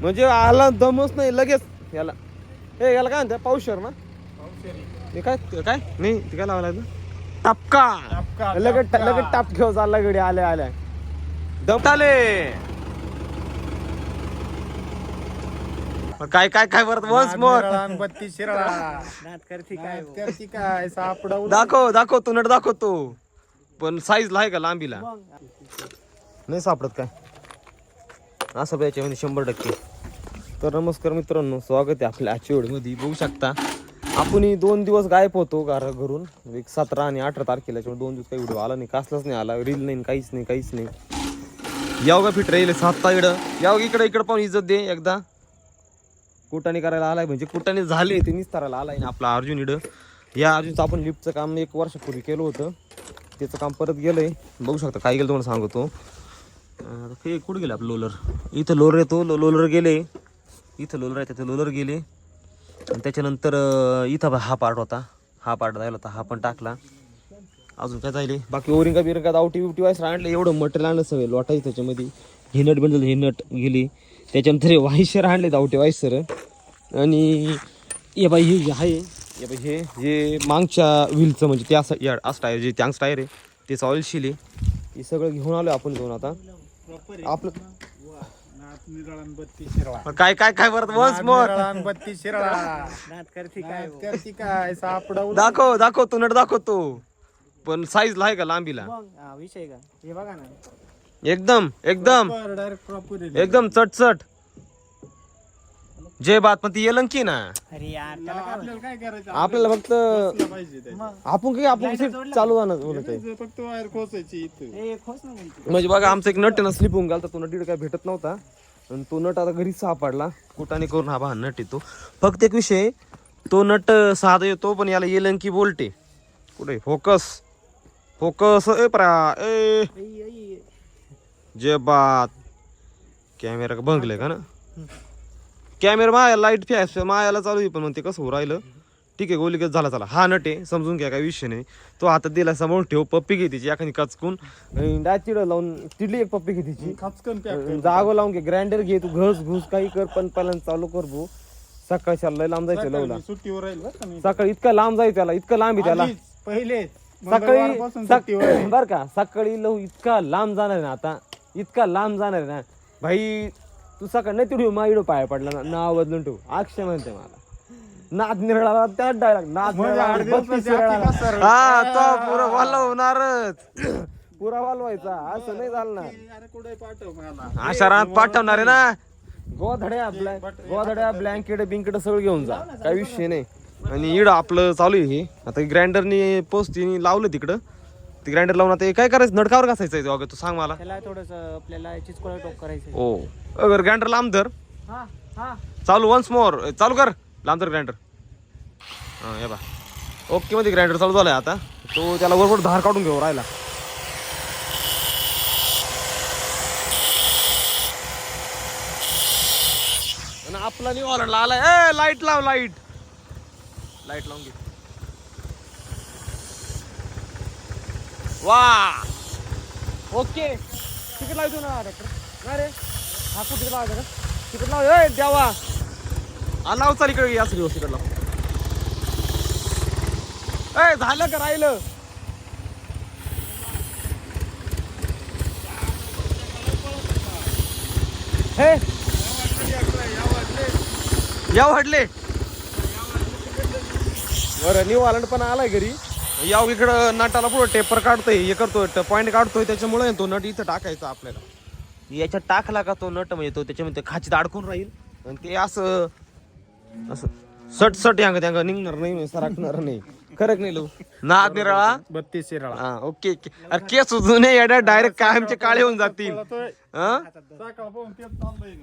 म्हणजे आला दमच नाही लगेच याला. हे याला काय म्हणतात? पाऊशर ना? हे काय? ते काय? नाही ते काय लावायला टपका. टपका, लगेच टपका. लगेच टाप घेऊ चालला गडी आल्या आल्या. दमटाले काय काय काय परत वन्स मोर बत्ती शिराळा. नात करती काय सापडा दाखव दाखव तू नट दाखव तू. पण साईजला आहे का लांबीला? नाही सापडत काय? असं याच्यामध्ये शंभर टक्के. तर नमस्कार मित्रांनो स्वागत आहे आपल्या आजच्या व्हिडिओमध्ये बघू शकता आपणही दोन दिवस गायब होतो घरा घरून एक सतरा आणि अठरा तारखेला त्याच्यामुळे दोन दिवस काही व्हिडिओ आला नाही कसलाच नाही आला रील नाही काहीच नाही काहीच नाही. याव का फिट राहील सात इकडं याव इकडं इकडं पाहून इज्जत दे एकदा. कुटाने करायला आलाय म्हणजे कुटाने झाले ते निस्तारायला आलाय ना आपला अर्जुन इडं. या अर्जुनचं आपण लिफ्टचं काम एक वर्षापूर्वी केलं होतं. त्याचं काम परत गेलंय. बघू शकता काय गेलं तुम्हाला सांगतो. कुठं गेलं आपलं लोलर इथं लोलर येतो लो लोलर गेले. इथं लोलर आहे तिथं लोलर गेले. आणि त्याच्यानंतर इथं हा पार्ट होता. हा पार्ट जायला होता हा पण टाकला. अजून काय जायले? बाकी ओरिंगा बिरिंगा आवटी बिवटी वायस आणलं एवढं मटेरियल आणलं सगळं लोटायचं त्याच्यामध्ये. हे नट बंदल हे नट गेली. त्याच्यानंतर हे वायसर आणले दावटे वायसर. आणि हे बाई हे जे आहे हे बाई हे जे मागच्या व्हीलचं म्हणजे ते असं या असं टायर जे त्यांचं टायर आहे तेच ऑइल शिले. हे सगळं घेऊन आलो आपण घेऊन आता. आपलं बत्ती शिराळा. काय काय काय परत वन्स मोर बत्ती शिराळा. नात करती काय करती काय? सापडा दाखव दाखव तू नट दाखव तू. पण साईजला आहे का लांबीला? विषय का? हे बघा ना. एकदम एकदम. डायरेक्ट प्रॉपर एकदम चटचट. जे बात पण ती येलंकी ना. अरे यार आपल्याला काय करायचं? आपल्याला फक्त पाहिजे आपण काही आपण कसं चालू जाणं बोलत आहे फक्त वायर खोचायची इथं. म्हणजे बघा आमचा एक नट आहे ना स्लिप होऊन गेला तो नट काय भेटत नव्हता. आणि तो नट आता घरी सापडला. कुटाने करून हा बा नट येतो. फक्त एक विषय तो नट साधा येतो पण याला येलंकी बोलटे कुठे? फोकस. फोकस. ए प्रा ए. जे बात कॅमेरा का बंगले का ना? कॅमेरा माया लाइट फॅस मायाला चालू आहे पण म्हणते कसं हो राहिलं? ठीक आहे गोलीगत झाला चला. हा नट आहे समजून घ्या काही विषय नाही. तो हातात दिला समोर ठेव पप्पी घे तिची एखादी कचकून. चिड लावून तिडली एक पप्पी घे तिची. खचकन पॅक जागो लावून घे ग्राइंडर घे तू घस घुस काही कर पण पहिल्यांदा चालू कर भू सकाळच्या लय लांब जायचं लवला. सुट्टीवर राहील सकाळी इतका लांब जायचं त्याला इतकं लांब आहे त्याला. पहिले. सकाळी बर का सकाळी लव इतका लांब जाणार आहे ना आता. इतका लांब जाणार आहे ना. भाई तू सकाळ नाही तिडू मा इडो पाया पडला ना नाव बदलून ठेवू. अक्षय म्हणते मला. नाद निरळाला त्याच डायलॉग नाद म्हणजे निरळाला, बत्तीस कसर. हा तो पुरा वाला होणारच. पुरा वालवायचा असं नाही चालणार अरे कुठे पाठव मला अशा रात पाठवणार आहे ना. गोधड्या ब्लॅ गोधड्या ब्लँकेट बिंकेट सगळं घेऊन जा. काही विषय नाही. आणि इड आपलं चालू आहे हे. आता ग्राइंडरनी पोस्टनी लावलं तिकडं. ते ग्राइंडर लावून आता हे काय करायचं? नडकावर घासायचं आहे अगं तू सांग मला. त्याला थोडस आपल्याला टोक करायचं ओ अगर ग्राइंडर लांब धर. हा हा. चालू वन्स मोर चालू कर. लांब ग्राइंडर हां हे बा ओके मध्ये ग्राइंडर चालू झालाय आता. तो त्याला वरवर धार काढून घेऊ राहिला. आणि आपला न्यू ऑलंडला आलाय. ए लाइट लाव लाइट लाइट लावून घे. वा ओके. तिकीट लावतो ना डॉक्टर नाही रे. हा कुठे लावायचं का? तिकीट लाव. ए द्यावा लाव चाल इकडे या सगळी तिकीट लाव ए झालं का राहिलं? हे? या वाढले बरं न्यू आलंड पण आलाय घरी. या इकडं नटाला पुढं टेपर काढतोय हे करतोय पॉईंट काढतोय त्याच्यामुळे तो नट इथं टाकायचा आपल्याला. याच्यात टाकला का तो नट म्हणजे तो त्याच्यामध्ये खाचीत अडकून राहील. आणि ते असं असं सट सट यांग त्यांग निघणार नाही सरकणार नाही. खरंच नाही लो. नाद निराळा बत्तीस शिराळा हा ओके ओके. अरे केस जुने येड्या डायरेक्ट कायमचे काळे होऊन जातील. हा?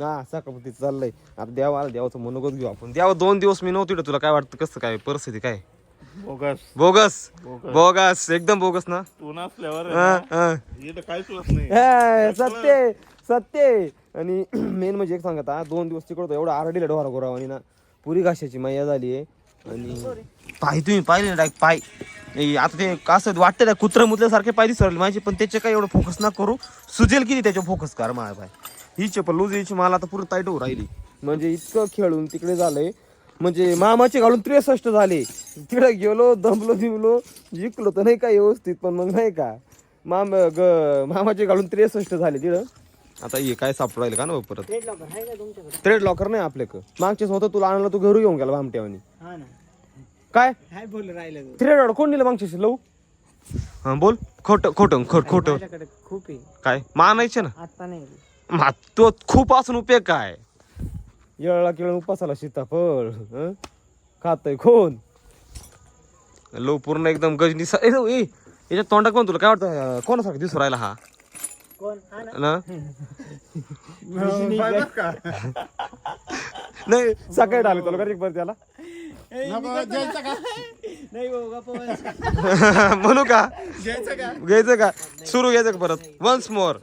हा? सकाळपती चाललंय. आता देवा देवाचं मनोगत घेऊ आपण. देवा दोन दिवस मी नव्हती तुला काय वाटतं कसं काय परिस्थिती काय? बोगस. बोगस. बोगस. एकदम बोगस ना? तू नसल्यावर काहीच नाही. सत्य सत्य आणि मेन म्हणजे एक सांगत दोन दिवस तिकडं एवढं आरडीला डोहारा गोराव आणि ना. पुरी घाशाची मैया झाली आहे. आणि पाय तुम्ही पाहिले ना डायरेक्ट पाय. ए, आता ते कसं वाटतं ना कुत्र मुतल्यासारखे पाय दिसरले माझे पण त्याचे काय एवढं फोकस ना करू. सुजेल किती त्याच्यावर फोकस कर माझा पाय. ही चप्पल लूज यायची मला आता पूर्ण टाईट होऊ राहिली. म्हणजे इतकं खेळून तिकडे झालंय. म्हणजे मामाचे घालून त्रेसष्ट झाले. तिकडे गेलो दमलो दिमलो जिंकलो तर नाही का व्यवस्थित पण मग नाही का. माम ग मामाचे घालून त्रेसष्ट झाले तिकडं आता हे काय सापडू राहिलं का ना परत? ट्रेड लॉकर आहे का तुमच्याकडे? थ्रेड लॉकर नाही आपल्याकडं मागच्याच होतं तुला आणलं तू घरी येऊन गेला भामट्यावानी. हा ना. काय? काय बोल राहिलं थ्रेड कोण दिलं मागच्याशी? लव हा बोल. खोट खोट खोट खोट. माझ्याकडे खूप आहे. काय? मानायचे ना. आता नाही मा तो खूप असून उपयोग काय? येळला केळ उपासाला सीताफळ हं? खातय कोण? लो पूर्ण एकदम गजनी सा- ए, ए, याच्या तोंडात कोण तुला? काय वाटतं? अं, कोणासारखं दिसू राहिला हा? ना? नाही सकाळी आले तुला कधी बरं त्याला. म्हणू का? घ्यायचं का? का? सुरू घ्यायचं का परत? वन्स मोर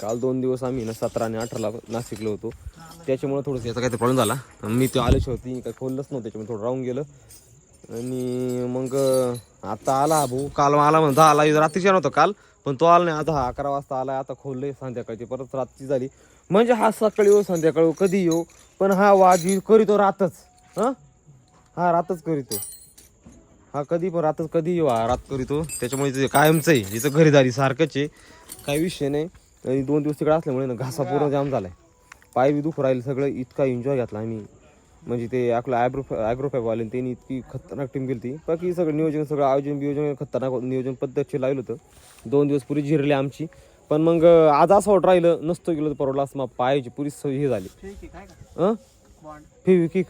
काल. दोन दिवस आम्ही ना सतरा आणि अठराला नाशिकलो होतो. त्याच्यामुळे थोडंसं याचा काहीतरी प्रॉब्लेम झाला. मी ते आलेच होती काही खोललंच नव्हतं. त्याच्यामुळे थोडं राहून गेलं. आणि मग आता आला भाऊ. काल आला म्हणता आला रात्रीच्या नव्हतं काल पण तो आला नाही. आता हा अकरा वाजता आला आता खोलले संध्याकाळची. परत रात्री झाली. म्हणजे हा सकाळी येऊ संध्याकाळी कधी येऊ पण हा वाजी करीतो रातच. हां? हा रातच करीतो. हा कधी पण रातच कधी येऊ हा रात करीतो. त्याच्यामुळे ते कायमचं आहे. हिचं घरी झाली सारखंच आहे. काही विषय नाही. आणि दोन दिवस तिकडे असल्यामुळे ना घासा पूर्ण जाम झालाय. पाय बी दुखू राहील सगळं. इतका एन्जॉय घेतला आम्ही. म्हणजे ते आपलं ॲग्रो ॲग्रोफॅगवाले त्यांनी इतकी खतरनाक टीम गेली ती बाकी सगळं नियोजन सगळं आयोजन बियोजन खतरनाक नियोजन पद्धतशीर लागलं होतं. दोन दिवस पुरी जिरली आमची. पण मग आज असं वाट राहिलं नसतं गेलं तर परवडलं असं मग पायाची पुरी सवय हे झाली. ठीक आहे काय का? अं? बॉन्ड फेवी किक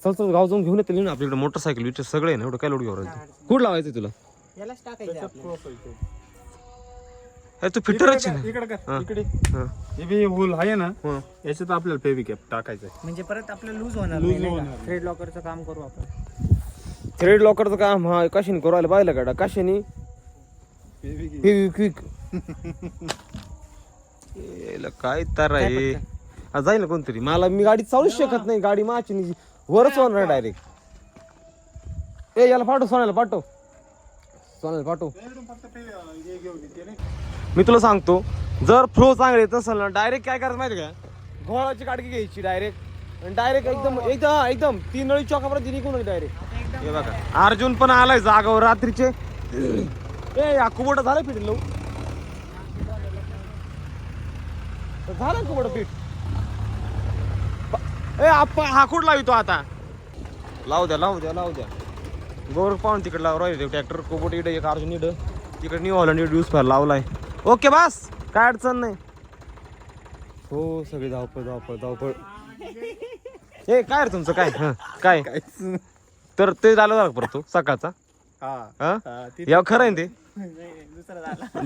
चल चल गाव जाऊन घेऊन येते ना आपल्याकडे. मोटरसायकल विचार सगळे आहे ना एवढं काय लोड घेऊन कुठं लावायचं तुला? यालाच टाकायचं आपल्याला. अरे तू फिटरच आहे ना. इकडे हा. इकडे. हा. हे बी होल आहे ना हा. याच्यात आपल्याला फेवी कॅप टाकायचं म्हणजे परत आपलं लूज होणार Loose नाही होणार थ्रेड लॉकरचं काम करू आपण. थ्रेड लॉकरचं काम हा कशाने करू राहिलं? पाहिलं का? कशाने? फेवी फेवी क्विक याला काय तर आहे. हा, जाईल ना कोणतरी. मला मी गाडी चालूच शकत नाही. गाडी माझी नाही. वरच होणार डायरेक्ट ए याला पाठव सोन्याला पाठव. सोन्याला पाठव. मी तुला सांगतो जर फ्लो चांगले येत असेल ना डायरेक्ट काय करायचं माहिती का? घोळाची काडकी घ्यायची डायरेक्ट डायरेक्ट एकदम एकदम एकदम. तीन नळी चौकापर्यंत निघून डायरेक्ट हे बघा. अर्जुन पण आलाय जागावर रात्रीचे. ए या कुबोटा झालं फिट लव झालं कुबोटा फिट. ए आप्पा हा कुठ लावितो आता? लावू द्या लावू द्या लावू द्या. गोर पाहून तिकडे लावू राहिले ट्रॅक्टर कुबोट इकडे एक अर्जुन इकडं. तिकडे न्यू हॉलंड यूज फार लावलाय. ओके बस. काय अडचण नाही. हो सगळे धावपळ धावपळ धावपळ. ए काय रे तुमचं? काय? हं, काय? तर ते झालं झालं परत तो सकाळचा? हा. हा? हा, ते- या खरं आहे ना ते?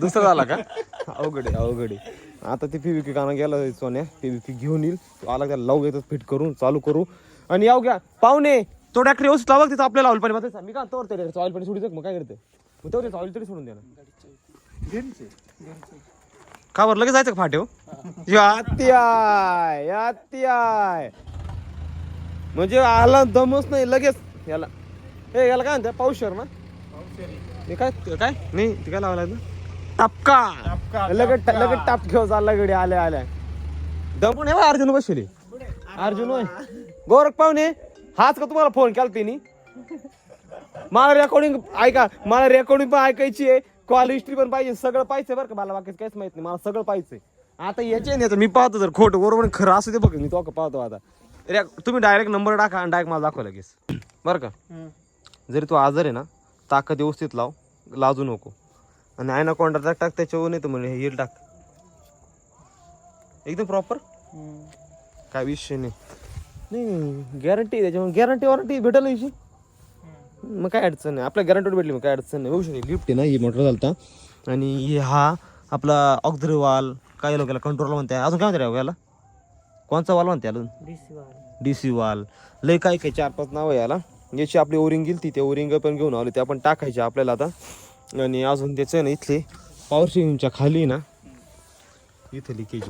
दुसरा झाला. का? अवघड आहे अवघड आहे. आता ते पीव्हीकी काना गेला सोन्या. पीव्हीकी घेऊन येईल. तो आला त्याला लावू घेतात फिट करून चालू करू. आणि याव घ्या. पाहुणे तो डॅक्टर व्यवस्थित लावा तिथं आपल्याला ऑइल पाणी मी का तोवर ते ऑइल पाणी सोडू मग काय करते? मग तेवढं ऑइल तरी सोडून द्या ना घरचे. का बरं लगेच जायचं का फाटे हो यात्याय यात्याय म्हणजे आला दमच नाही लगेच याला. ए याला काय म्हणते पाऊशर ना? हे काय? काय? नाही ते काय लावलाय ना टपका. लगेच. लगेच टाप घेऊ चालला गडी आल्या आल्या. दमून हे बघ, अर्जुन बसले. अर्जुन होय. गोरख पाहुणे हाच का तुम्हाला फोन केला तिने? मला रेकॉर्डिंग ऐका मला रेकॉर्डिंग पण ऐकायची आहे. कॉल हिस्ट्री पण पाहिजे सगळं पाहिजे बरं का मला बाकीच काहीच माहीत नाही मला सगळं पाहिजे आता याचे नाही मी पाहतो जर खोटं बरोबर खरं असू दे बघ मी तो पाहतो आता. रे तुम्ही डायरेक्ट नंबर टाका आणि डायरेक्ट मला दाखवा लगेच. बरं का? जरी तू आजार आहे ना ताकद व्यवस्थित लाव लाजू नको. आणि आयना कॉन्ट्रॅक्ट टाक टाक त्याच्यावर नाही तर म्हणे हे टाक. एकदम प्रॉपर काय विषय नाही. नाही गॅरंटी त्याच्यामुळे गॅरंटी वॉरंटी भेटेल याची मग काय अडचण नाही. आपल्या गॅरंटीवर भेटली मग काय अडचण नाही. होऊ शकते लिफ्ट आहे ना ही मोटर चालता. आणि हे हा आपला ऑक्झरी वाल काय लोक कंट्रोल म्हणते अजून काय म्हणते याला? कोणचा वाल म्हणते अजून? डी सी वाल. लय काय काय चार पाच नावं आहे याला. याची आपली ओरिंग गेली ती ते ओरिंग पण घेऊन आले. ते आपण टाकायचे आपल्याला आता. आणि अजून त्याचं ना इथले. पॉवर शेविंगच्या खाली ना. इथे लिकेज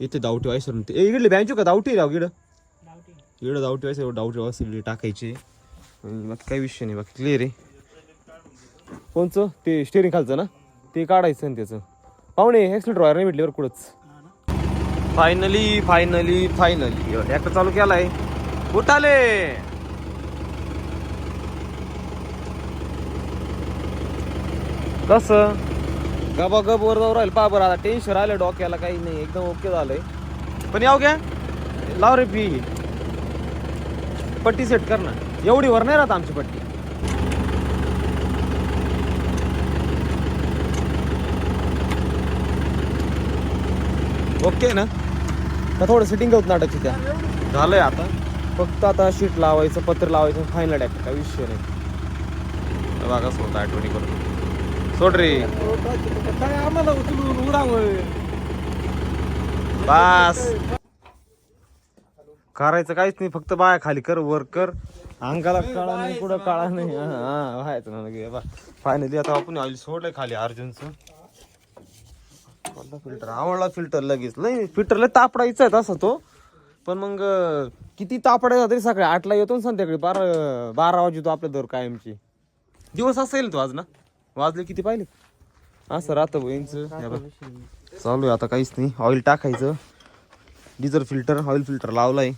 इथे दावटी व्हायचं ते ए, इकडले बँचो का दावटी राव? इकडं? इकडं दावटी व्हायचं दावटी व्हायचं टाकायचे. बाकी काही विषय नाही बाकी क्लिअर आहे. कोणचं? ते स्टेअरिंग खालचं ना? ते काढायचं आणि त्याचं. पाहुणे एक्सिलेटर वायर नाही भेटल्यावर कुठंच. फायनली फायनली फायनली एकटा चालू केलाय. कुठाले कसं? गबा गब वर जाऊ राहील. पा बरं आता टेन्शन राहिलं डोक्याला काही नाही. एकदम ओके झालंय. पण याव घ्या लाव रे पी. पट्टी सेट कर ना. एवढी वर नाही राहत आमची पट्टी. ओके ना? का थोडं सेटिंग होत नाटकची त्या झालंय आता. फक्त आता शीट लावायचं पत्र लावायचं फायनल डॅक काय विषय नाही. बघा स्वतः आठवणी करून. सोड रे काय आम्हाला उचलून उडावं? बस. करायचं काहीच नाही फक्त बाया खाली कर वर कर. अंगाला काळा नाही कुठं काळा नाही. हा, हा व्हायचं ना लगे बा फायनली आता आपण ऑइल सोडलंय खाली अर्जुनचं. फिल्टर आवडला फिल्टर लगेच. नाही फिल्टर लय तापडायचा आहे तसा तो. पण मग किती तापडायचा तरी सकाळी आठला येतो ना संध्याकाळी बारा बारा वाजे तो आपल्या दर कायमची. दिवस असेल तो आज ना? वाजले किती पाहिले? असं राहतं बहीणचं. चालू आहे आता काहीच नाही. ऑइल टाकायचं. डिझल फिल्टर ऑइल फिल्टर लावलाय.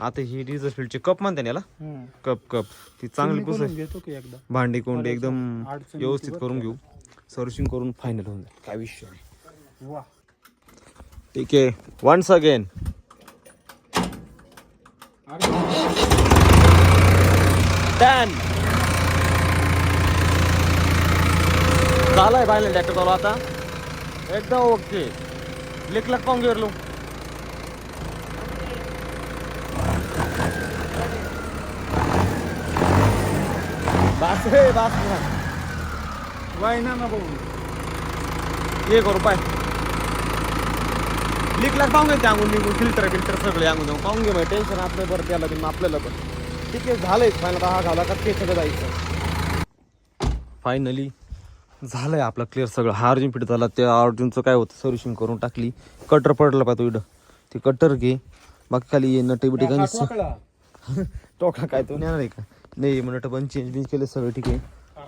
आता ही डिझल फिल्टरचे कप म्हणते ना याला? Cup cup. ती चांगली पुस घेतो की एकदा. भांडी कोंडे एकदम व्यवस्थित करून घेऊ. सर्विसिंग करून फायनल होऊन जाईल. काय विषय नाही. ठीक आहे. वन्स अगेन डन झालाय बायला ट्रॅक्टर चालू आता. एकदम ओके लिक लक पाहून बास रे बास. वाय ना ना भाऊ ये करू पाय. लिक लाग पाहून घे अंगून निघून फिल्टर फिल्टर सगळे अंगून जाऊन पाहून घे मग टेन्शन आपलं बरं त्याला ते आपल्याला पण. ठीक आहे झालंय. फायनल हा घाला का ते सगळं जायचं. फायनली झालंय आपलं क्लिअर सगळं. हा अर्जुन फिट झाला त्या अर्जुनचं काय होतं सर्व्हिसिंग करून टाकली. कटर पडलं पाहिजे इकडं ते कटर घे. बाकी खाली नटे बिटे काही टोका काय तो नेणार आहे का? नाही मटर पण चेंज बिंज केलं सगळं ठीक आहे.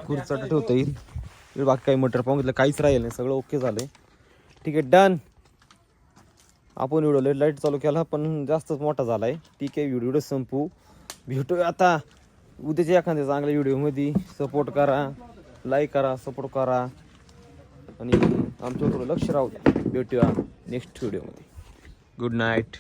खुर्चा ठेवता येईल. बाकी काही मटर पाहून घेतलं काहीच राहिलं नाही सगळं ओके झालंय. ठीक आहे डन आपण व्हिडिओ लाइट चालू केला पण जास्तच मोठा झाला आहे ठीक आहे व्हिडिओ संपू. भेटूया आता उद्याच्या एखाद्या चांगल्या व्हिडिओमध्ये सपोर्ट करा लाईक करा सपोर्ट करा. आणि आमच्यावर लक्ष राहू द्या. भेटूया नेक्स्ट व्हिडिओमध्ये गुड नाईट